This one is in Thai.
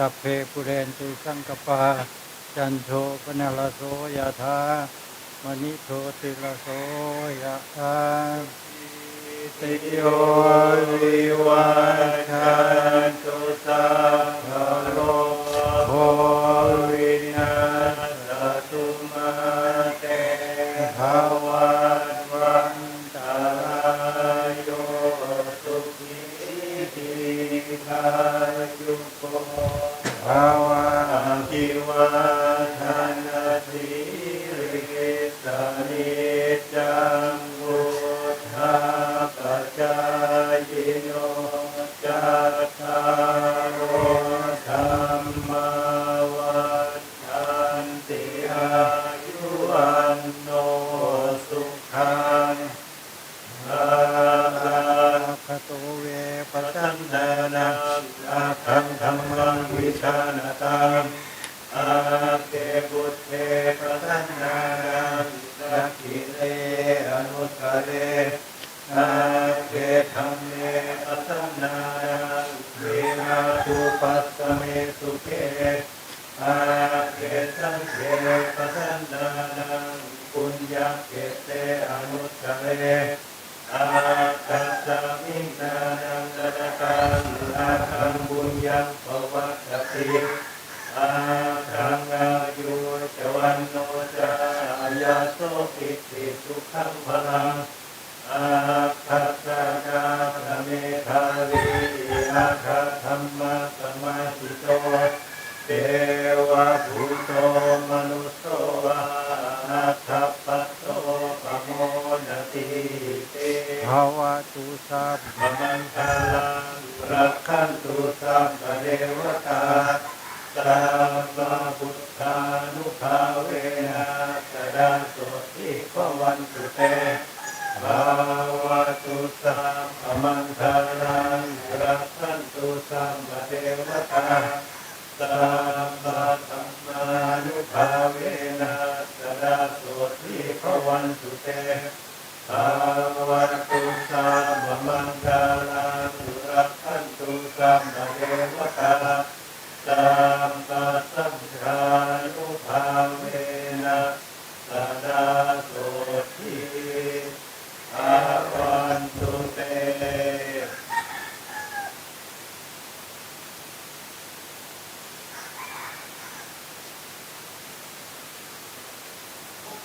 สัพเพปุเรนตุสังกปา จันโทปนลโสยธามณิโทติลโสยธาติโยวิ ทีคายุโกภาวะคิวาทานาทีริสานิจังบุทาปัจจายโนจัตตารโธรรมวัฏันติอายุวันโนสุขัง อาคาโตเวปตันดานัง อาคังธรรมังวิชานตังอาเกบุตเทปตันดานักขิเลอนุตตเรอาเกธรรมเมปตันาเวนาตุปัสสเมสุเกอาเกสังเกปตันดาปุญญาเกเตอนุตตเรอา สสมินานังกตตังอาคังบุญยังภวัตติอาคังอายุจวันโนจายาโสปิติสุขังพลังอาคัสสะนาระเมธาลีอาคาธรรมะสมาธิโตเทวะภูโตมนุสโสวานาทัพพะโตปโมนติเต ภาวะตุสัพพมังคะลารักขันตุสัพเดวตาตัพพพุทธานุภาเวนะสดาสุทิภวันตุเตภาวะตุสัพพมังคะลารักขันตุสัพเดวตาตัพพธรรมานุภาเวนะสดาสุทิภวันตุเต ภาวะตุสามมันตาลาสุรักขัตุสัมมาเทวตา